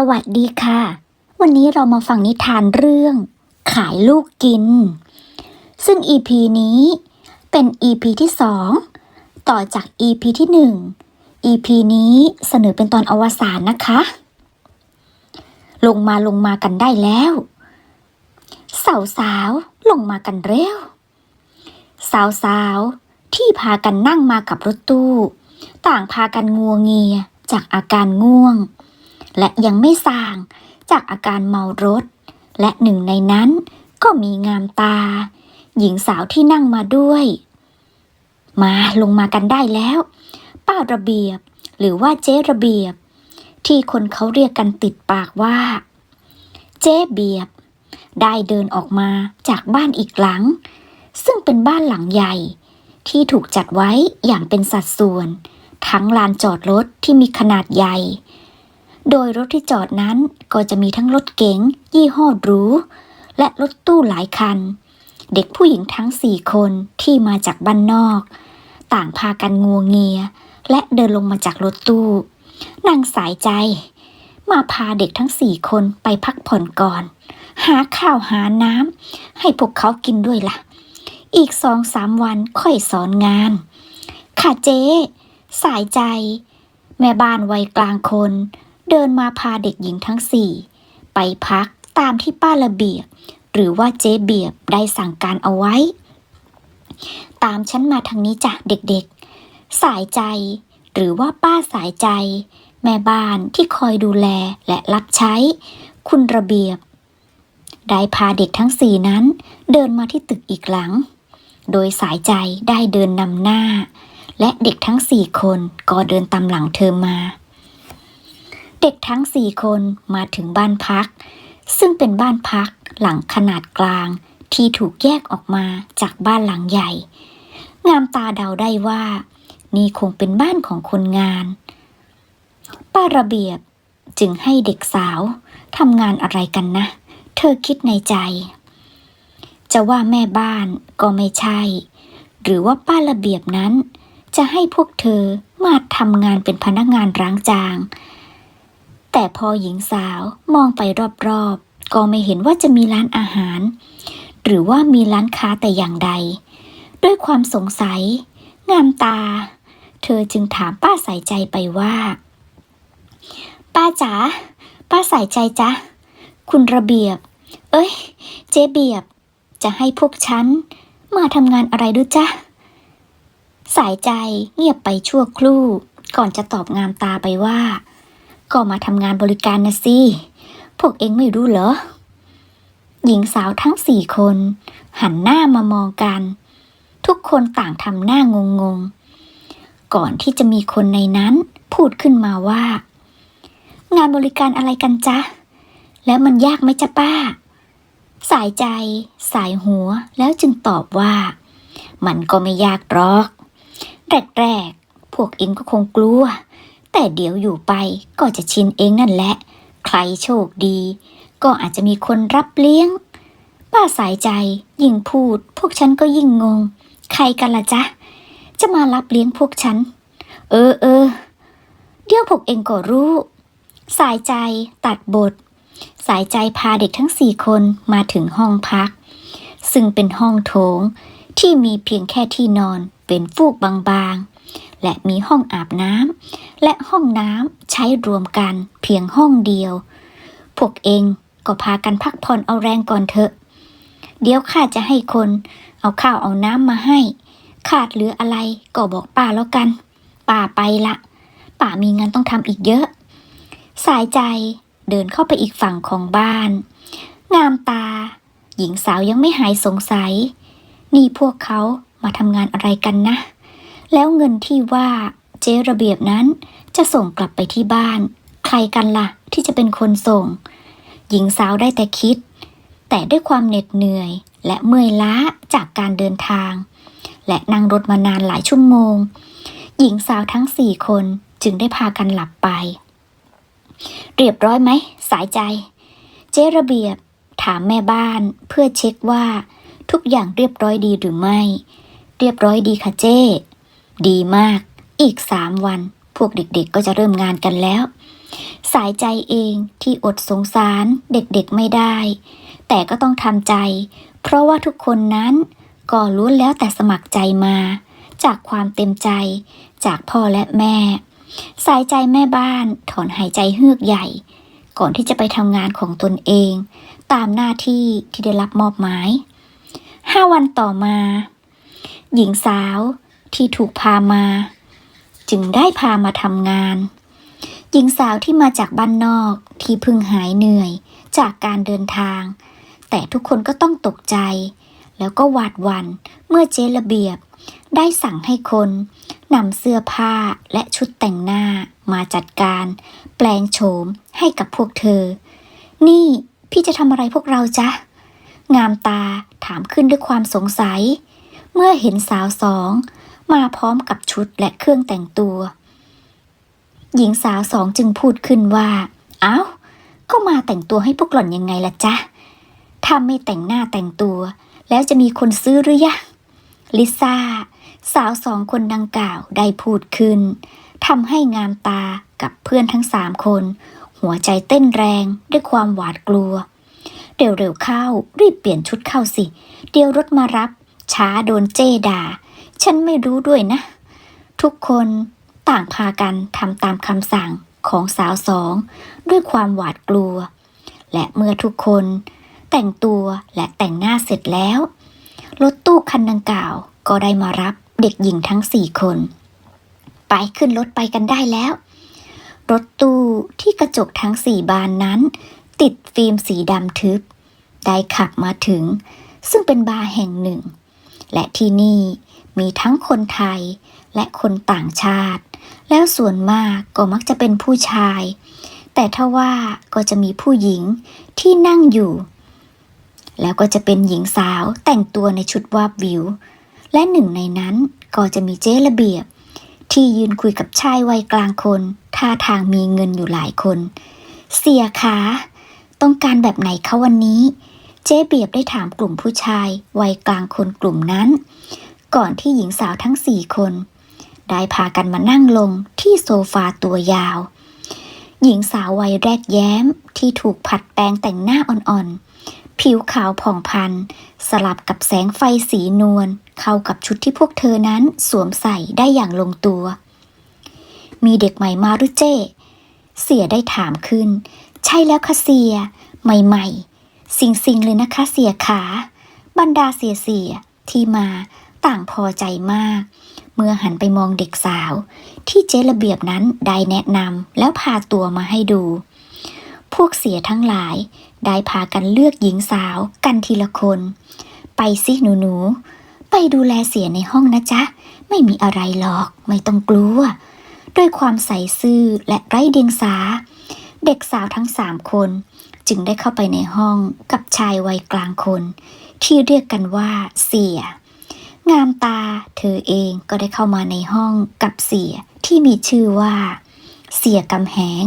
สวัสดีค่ะ วันนี้เรามาฟังนิทานเรื่อง ขายลูกกิน ซึ่ง EP นี้เป็น EP ที่สองต่อจาก EP ที่หนึ่ง EP นี้เสนอเป็นตอนอวสานนะคะ ลงมาลงมากันได้แล้ว สาวสาวลงมากันเร็ว สาวสาวที่พากันนั่งมากับรถตู้ ต่างพากันงัวเงียจากอาการง่วง และยังไม่ส่าง จากอาการเมารถ และหนึ่งในนั้นก็มีงามตา หญิงสาวที่นั่งมาด้วย มาลงมากันได้แล้ว ป้าระเบียบ หรือว่าเจ๊ระเบียบ ที่คนเขาเรียกกันติดปากว่า เจ๊เบียบ ได้เดินออกมาจากบ้านอีกหลัง ซึ่งเป็นบ้านหลังใหญ่ ที่ถูกจัดไว้อย่างเป็นสัดส่วน ทั้งลานจอดรถที่มีขนาดใหญ่ โดยรถที่จอดนั้นก็จะมีทั้งรถเก๋งยี่ห้อหรู และรถตู้หลายคัน เด็กผู้หญิงทั้งสี่คนที่มาจากบ้านนอก ต่างพากันงัวเงีย และเดินลงมาจากรถตู้ นางสายใจ มาพาเด็กทั้งสี่คนไปพักผ่อนก่อน หาข้าวหาน้ำให้พวกเขากินด้วยล่ะ อีกสองสามวันค่อยสอนงาน ค่ะเจ๊สายใจ แม่บ้านวัยกลางคน เดินมาพาเด็กหญิงทั้งสี่ไปพักตามที่ป้าระเบียบ หรือว่าเจ๊เบียบได้สั่งการเอาไว้ ตามฉันมาทางนี้จ้ะเด็กๆ สายใจ หรือว่าป้าสายใจ แม่บ้านที่คอยดูแลและรับใช้ คุณระเบียบ ได้พาเด็กทั้งสี่นั้น เดินมาที่ตึกอีกหลัง โดยสายใจได้เดินนำหน้า และเด็กทั้งสี่คนก็เดินตามหลังเธอมา เด็กทั้งสี่คนมาถึงบ้านพัก ซึ่งเป็นบ้านพักหลังขนาดกลางที่ถูกแยกออกมาจากบ้านหลังใหญ่ งามตาเดาได้ว่า นี่คงเป็นบ้านของคนงาน ป้าระเบียบจึงให้เด็กสาวทำงานอะไรกันนะ เธอคิดในใจ จะว่าแม่บ้านก็ไม่ใช่ หรือว่าป้าระเบียบนั้น จะให้พวกเธอมาทำงานเป็นพนักงานร้างจาง แต่พอหญิงสาวมองไปรอบๆ ก็ไม่เห็นว่าจะมีร้านอาหาร หรือว่ามีร้านค้าแต่อย่างใด ด้วยความสงสัย งามตา เธอจึงถามป้าใส่ใจไปว่า ป้าจ๋าป้าใส่ใจจ๊ะ คุณระเบียบ เอ้ย เจ๊เบียบ จะให้พวกฉัน มาทำงานอะไรด้วยจ๊ะ สายใจเงียบไปชั่วครู่ ก่อนจะตอบงามตาไปว่า ก็มาทำงานบริการนะสิ พวกเองไม่รู้เหรอ หญิงสาวทั้งสี่คน หันหน้ามามองกัน ทุกคนต่างทำหน้างงงๆก่อนที่จะมีคนในนั้นพูดขึ้นมาว่า งานบริการอะไรกันจ๊ะ แล้วมันยากไหมจ๊ะป้า สายใจ สายหัวแล้วจึงตอบว่า มันก็ไม่ยากหรอก แรกๆ พวกเองก็คงกลัว แต่เดี๋ยวอยู่ไปก็จะชินเองนั่นแหละ ใครโชคดี ก็อาจจะมีคนรับเลี้ยง ป้าสายใจยิ่งพูด พวกฉันก็ยิ่งงง ใครกันล่ะจ๊ะ จะมารับเลี้ยงพวกฉัน เออเออ เดี๋ยวพวกเองก็รู้ สายใจตัดบท สายใจพาเด็กทั้งสี่คนมาถึงห้องพัก ซึ่งเป็นห้องโถงที่มีเพียงแค่ที่นอนเป็นฟูกบางๆ และมีห้องอาบน้ำและห้องน้ำใช้รวมกันเพียงห้องเดียว พวกเองก็พากันพักผ่อนเอาแรงก่อนเถอะ เดี๋ยวข้าจะให้คน เอาข้าวเอาน้ำมาให้ ขาดเหลืออะไรก็บอกป้าแล้วกัน ป้าไปละ ป้ามีงานต้องทำอีกเยอะ สายใจเดินเข้าไปอีกฝั่งของบ้าน งามตา หญิงสาวยังไม่หายสงสัย นี่พวกเขามาทำงานอะไรกันนะ แล้วเงินที่ว่าเจ๊ระเบียบนั้นจะส่งกลับไปที่บ้าน ใครกันล่ะ ที่จะเป็นคนส่ง หญิงสาวได้แต่คิด แต่ด้วยความเหน็ดเหนื่อยและเมื่อยล้าจากการเดินทาง และนั่งรถมานานหลายชั่วโมง หญิงสาวทั้งสี่คนจึงได้พากันหลับไป เรียบร้อยไหม สายใจ เจ๊ระเบียบถามแม่บ้านเพื่อเช็คว่า ทุกอย่างเรียบร้อยดีหรือไม่ เรียบร้อยดีค่ะเจ้ ดีมาก อีกสามวัน พวกเด็กๆก็จะเริ่มงานกันแล้ว สายใจเองที่อดสงสารเด็กๆไม่ได้ แต่ก็ต้องทำใจ เพราะว่าทุกคนนั้นก็ล้วนแล้วแต่สมัครใจมา จากความเต็มใจ จากพ่อและแม่ สายใจแม่บ้านถอนหายใจเฮือกใหญ่ ก่อนที่จะไปทำงานของตนเอง ตามหน้าที่ที่ได้รับมอบหมายห้าวันต่อมา หญิงสาว ที่ถูกพามา จึงได้พามาทำงาน หญิงสาวที่มาจากบ้านนอกที่เพิ่งหายเหนื่อยจากการเดินทาง แต่ทุกคนก็ต้องตกใจ แล้วก็หวาดหวั่นเมื่อเจระเบียบ ได้สั่งให้คนนำเสื้อผ้าและชุดแต่งหน้ามาจัดการ แปลงโฉมให้กับพวกเธอ นี่พี่จะทำอะไรพวกเราจ๊ะ งามตาถามขึ้นด้วยความสงสัย เมื่อเห็นสาวสอง มาพร้อมกับชุดและเครื่องแต่งตัว หญิงสาวสองจึงพูดขึ้นว่าเอ้า ก็มาแต่งตัวให้พวกหล่อนยังไงล่ะจ๊ะถ้าไม่แต่งหน้าแต่งตัว แล้วจะมีคนซื้อหรือยังลิซ่า สาวสองคนดังกล่าวได้พูดขึ้นทำให้งามตากับเพื่อนทั้งสามคน หัวใจเต้นแรงด้วยความหวาดกลัว เร็วๆเข้ารีบเปลี่ยนชุดเข้าสิ เดี๋ยวรถมารับ ช้าโดนเจ้ด่า ฉันไม่รู้ด้วยนะ ทุกคนต่างพากันทำตามคำสั่งของสาวสอง ด้วยความหวาดกลัว และเมื่อทุกคนแต่งตัวและแต่งหน้าเสร็จแล้ว รถตู้คันดังกล่าวก็ได้มารับเด็กหญิงทั้งสี่คน ไปขึ้นรถไปกันได้แล้ว รถตู้ที่กระจกทั้งสี่บานนั้น ติดฟิล์มสีดำทึบ ได้ขับมาถึง ซึ่งเป็นบาร์แห่งหนึ่ง และที่นี่ มีทั้งคนไทยและคนต่างชาติ แล้วส่วนมากก็มักจะเป็นผู้ชาย แต่ถ้าว่าก็จะมีผู้หญิงที่นั่งอยู่ แล้วก็จะเป็นหญิงสาวแต่งตัวในชุดวาบวิว และหนึ่งในนั้นก็จะมีเจ๊ระเบียบ ที่ยืนคุยกับชายวัยกลางคนท่าทางมีเงินอยู่หลายคน เสียขาต้องการแบบไหนคะวันนี้ เจ๊เบียบได้ถามกลุ่มผู้ชายวัยกลางคนกลุ่มนั้น ก่อนที่หญิงสาวทั้งสี่คน ได้พากันมานั่งลงที่โซฟาตัวยาว หญิงสาววัยแรกแย้มที่ถูกผัดแปรงแต่งหน้าอ่อนๆ ผิวขาวผ่องพัน สลับกับแสงไฟสีนวลเข้ากับชุดที่พวกเธอนั้นสวมใส่ได้อย่างลงตัว มีเด็กใหม่มาหรือเจ้ เสียได้ถามขึ้น ใช่แล้วค่ะเสีย ใหม่ๆ สิงสิงๆเลยนะคะเสียขาบรรดาเสียเสียที่มา ต่างพอใจมาก เมื่อหันไปมองเด็กสาว ที่เจ๊ระเบียบนั้นได้แนะนำแล้วพาตัวมาให้ดู พวกเสียทั้งหลาย ได้พากันเลือกหญิงสาวกันทีละคน ไปสิหนูหนูๆไปดูแลเสียในห้องนะจ๊ะ ไม่มีอะไรหรอก ไม่ต้องกลัว ด้วยความใส่ซื่อและไร้เดียงสา เด็กสาวทั้งสามคน จึงได้เข้าไปในห้องกับชายวัยกลางคน ที่เรียกกันว่าเสีย งามตา เธอเองก็ได้เข้ามาในห้องกับเสียที่มีชื่อว่า เสียกำแหง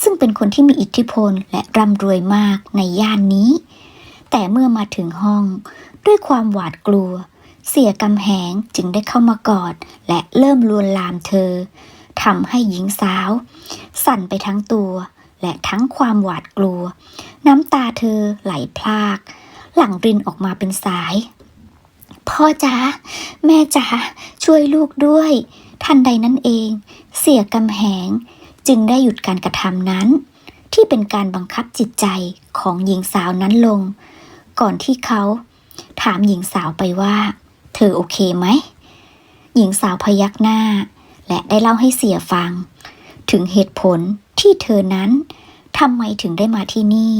ซึ่งเป็นคนที่มีอิทธิพลและร่ำรวยมากในย่านนี้ แต่เมื่อมาถึงห้องด้วยความหวาดกลัว เสียกำแหงจึงได้เข้ามากอด และเริ่มลวนลามเธอทำให้หญิงสาว สั่นไปทั้งตัว และทั้งความหวาดกลัว น้ำตาเธอไหลพราก หลั่งรินออกมาเป็นสาย พ่อจ๋าแม่จ๋าช่วยลูกด้วย ทันใดนั้นเอง เสียกำแหง จึงได้หยุดการกระทำนั้น ที่เป็นการบังคับจิตใจของหญิงสาวนั้นลง ก่อนที่เขา ถามหญิงสาวไปว่า เธอโอเคไหม หญิงสาวพยักหน้า และได้เล่าให้เสียฟัง ถึงเหตุผลที่เธอนั้นทำไมถึงได้มาที่นี่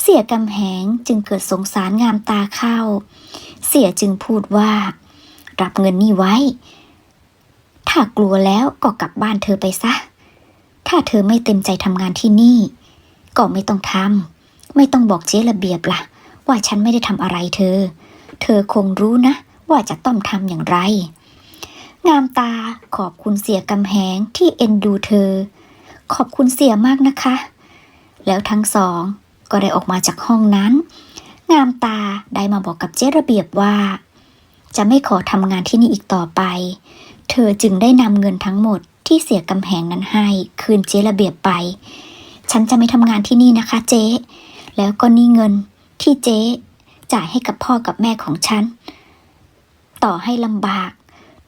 เสียกำแหงจึงเกิดสงสารงามตาเข้า สียจึงพูดว่า รับเงินนี่ไว้ ถ้ากลัวแล้วก็กลับบ้านเธอไปซะ ถ้าเธอไม่เต็มใจทำงานที่นี่ ก็ไม่ต้องทำไม่ต้องบอกเจ๊ระเบียบละ่ะ ว่าฉันไม่ได้ทำอะไรเธอ เธอคงรู้นะ ว่าจะต้องทำอย่างไร งามตาขอบคุณเสียกำแหงที่เอ็นดูเธอ ขอบคุณเสียมากนะคะ แล้วทั้งสองก็ได้ออกมาจากห้องนั้น งามตาได้มาบอกกับเจ๊ระเบียบว่า จะไม่ขอทำงานที่นี่อีกต่อไป เธอจึงได้นำเงินทั้งหมดที่เสียกำแหงนั้นให้ คืนเจ๊ระเบียบไป ฉันจะไม่ทำงานที่นี่นะคะเจ๊แล้วก็นี่เงินที่เจ๊จ่ายให้กับพ่อกับแม่ของฉัน ต่อให้ลำบาก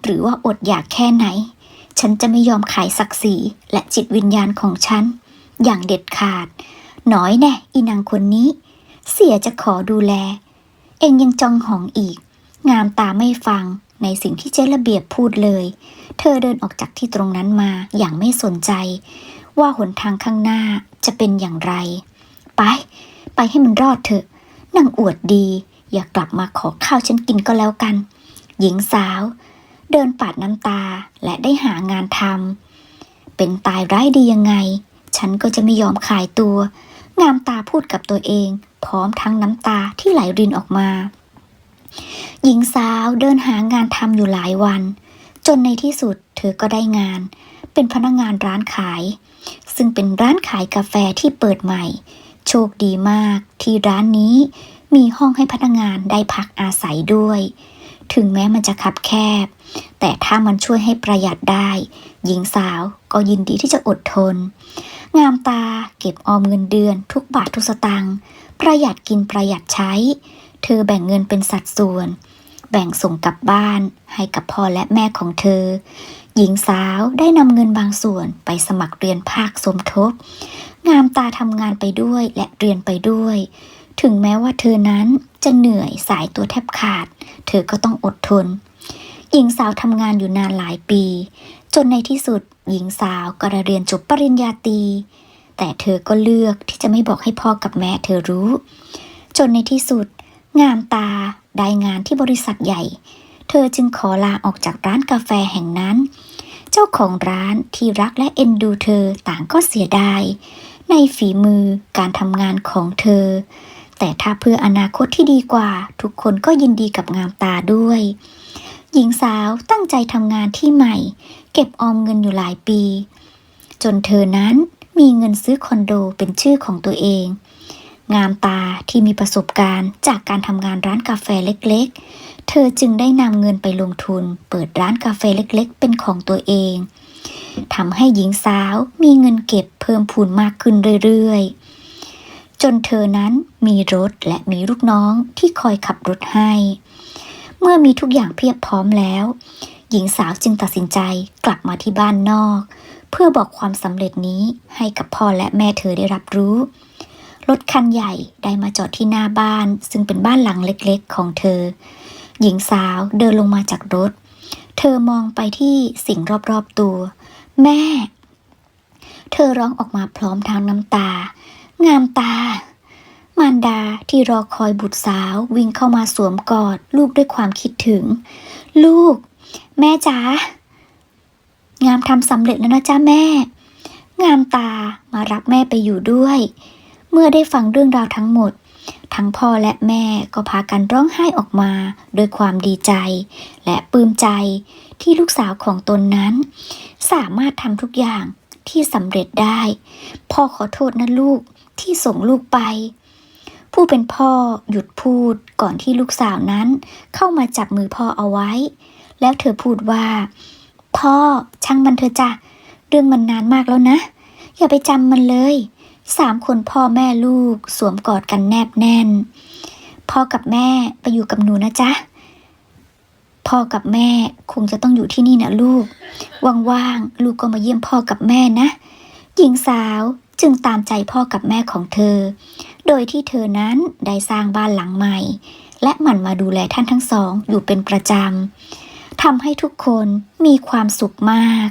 หรือว่าอดอยากแค่ไหน ฉันจะไม่ยอมขายศักดิ์ศรีและจิตวิญญาณของฉัน อย่างเด็ดขาด น้อยแน่อีนางคนนี้ เสียจะขอดูแล เองยังจองหองอีก งามตาไม่ฟังในสิ่งที่เจ๊ระเบียบพูดเลย เธอเดินออกจากที่ตรงนั้นมาอย่างไม่สนใจ ว่าหนทางข้างหน้าจะเป็นอย่างไร ไป ไปให้มันรอดเถอะนางอวดดี อย่ากลับมาขอข้าวฉันกินก็แล้วกัน หญิงสาว เดินปาดน้ำตาและได้หางานทำเป็นตายร้ายดียังไง ฉันก็จะไม่ยอมขายตัว งามตาพูดกับตัวเอง พร้อมทั้งน้ำตาที่ไหลรินออกมา หญิงสาวเดินหางานทำอยู่หลายวัน จนในที่สุดเธอก็ได้งาน เป็นพนักงานร้านขาย ซึ่งเป็นร้านขายกาแฟที่เปิดใหม่ โชคดีมากที่ร้านนี้มีห้องให้พนักงานได้พักอาศัยด้วย ถึงแม้มันจะคับแคบ แต่ถ้ามันช่วยให้ประหยัดได้ หญิงสาวก็ยินดีที่จะอดทน งามตาเก็บออมเงินเดือนทุกบาททุกสตางค์ประหยัดกินประหยัดใช้ เธอแบ่งเงินเป็นสัดส่วน แบ่งส่งกลับบ้านให้กับพ่อและแม่ของเธอ หญิงสาวได้นำเงินบางส่วนไปสมัครเรียนภาคสมทบ งามตาทำงานไปด้วยและเรียนไปด้วย ถึงแม้ว่าเธอนั้นจะเหนื่อยสายตัวแทบขาด เธอก็ต้องอดทน หญิงสาวทำงานอยู่นานหลายปี จนในที่สุด หญิงสาวก็ได้เรียนจบปริญญาตรีแต่เธอก็เลือกที่จะไม่บอกให้พ่อกับแม่เธอรู้ จนในที่สุด งามตาได้งานที่บริษัทใหญ่ เธอจึงขอลาออกจากร้านกาแฟแห่งนั้น เจ้าของร้านที่รักและเอ็นดูเธอต่างก็เสียดาย ในฝีมือการทำงานของเธอ แต่ถ้าเพื่ออนาคตที่ดีกว่า ทุกคนก็ยินดีกับงามตาด้วย หญิงสาวตั้งใจทำงานที่ใหม่ เก็บออมเงินอยู่หลายปี จนเธอนั้นมีเงินซื้อคอนโดเป็นชื่อของตัวเอง งามตาที่มีประสบการณ์จากการทำงานร้านกาแฟเล็กๆ เธอจึงได้นำเงินไปลงทุน เปิดร้านกาแฟเล็กๆ เป็นของตัวเองทำให้หญิงสาวมีเงินเก็บเพิ่มพูนมากขึ้นเรื่อยๆ จนเธอนั้นมีรถและมีลูกน้องที่คอยขับรถให้ เมื่อมีทุกอย่างเพียบพร้อมแล้ว หญิงสาวจึงตัดสินใจกลับมาที่บ้านนอก เพื่อบอกความสำเร็จนี้ให้กับพ่อและแม่เธอได้รับรู้รถคันใหญ่ได้มาจอดที่หน้าบ้าน ซึ่งเป็นบ้านหลังเล็กๆ ของเธอ หญิงสาวเดินลงมาจากรถ เธอมองไปที่สิ่งรอบๆตัว แม่ เธอร้องออกมาพร้อมทางน้ำตา งามตา มารดาที่รอคอยบุตรสาววิ่งเข้ามาสวมกอด ลูกด้วยความคิดถึง ลูก แม่จ๋างามทำสำเร็จแล้วนะจ้าแม่ งามตามารับแม่ไปอยู่ด้วย เมื่อได้ฟังเรื่องราวทั้งหมด ทั้งพ่อและแม่ก็พากันร้องไห้ออกมาด้วยความดีใจ และปลื้มใจที่ลูกสาวของตนนั้น สามารถทำทุกอย่างที่สำเร็จได้ พ่อขอโทษนะลูกที่ส่งลูกไป ผู้เป็นพ่อหยุดพูดก่อนที่ลูกสาวนั้น เข้ามาจับมือพ่อเอาไว้ แล้วเธอพูดว่า พ่อช่างมันเถอจ้ะเรื่องมันนานมากแล้วนะ อย่าไปจำมันเลยสามคนพ่อแม่ลูกสวมกอดกันแนบแน่น พ่อกับแม่ไปอยู่กับหนูนะจ๊ะ พ่อกับแม่คงจะต้องอยู่ที่นี่นะลูก ว่างๆลูกก็มาเยี่ยมพ่อกับแม่นะ หญิงสาวจึงตามใจพ่อกับแม่ของเธอ โดยที่เธอนั้นได้สร้างบ้านหลังใหม่ และหมั่นมาดูแลท่านทั้งสองอยู่เป็นประจำทำให้ทุกคนมีความสุขมาก